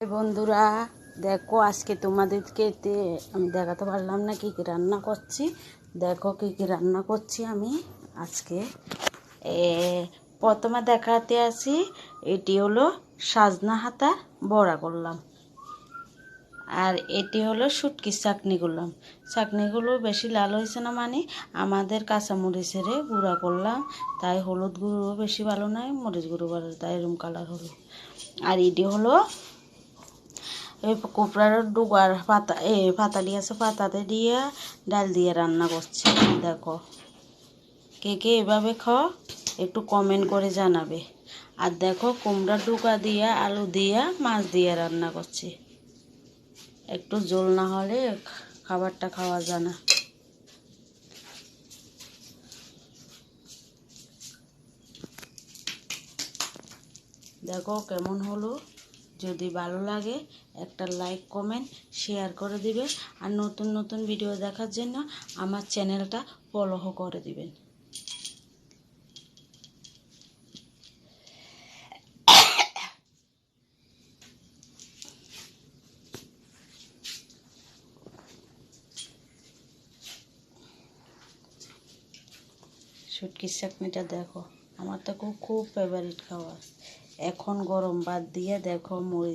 বন্ধুরা, দেখো আজকে তোমাদেরকে আমি দেখাতে পারলাম না কী কী রান্না করছি। দেখো কী কী রান্না করছি আমি আজকে। প্রথমে দেখাতে আসি, এটি হলো সাজনা হাতা বড়া করলাম। আর এটি হলো শুটকির চাটনি করলাম। চাটনিগুলো বেশি লাল হয়েছে না মানে আমাদের কাঁচামরিচের গুঁড়া করলাম, তাই হলুদ গুঁড়ো বেশি ভালো নয়, মরিচ গুঁড়ো ভালো, তাই এরকম কালার হলো। আর এটি হলো কোপড়ার ডুবার পাতা, এ পাতালি আছে পাতাতে দিয়ে ডাল দিয়ে রান্না করছে। দেখো, কে কে এভাবে খাও, একটু কমেন্ট করে জানাবে। আর দেখো, কুমড়ার ডুকা দিয়ে, আলু দিয়ে, মাছ দিয়ে রান্না করছি। একটু জল না হলে খাবারটা খাওয়া যায় না। দেখো কেমন হলো। যদি ভালো লাগে, একটা লাইক কমেন্ট শেয়ার করে দিবে। আর নতুন নতুন ভিডিও দেখার জন্য আমার চ্যানেলটা ফলো করে দিবেন। শুটকির চাটনিটা দেখো, আমার তো খুব খুব ফেভারিট খাবার। এখন গরম বাদ দিয়ে দেখো মুড়ি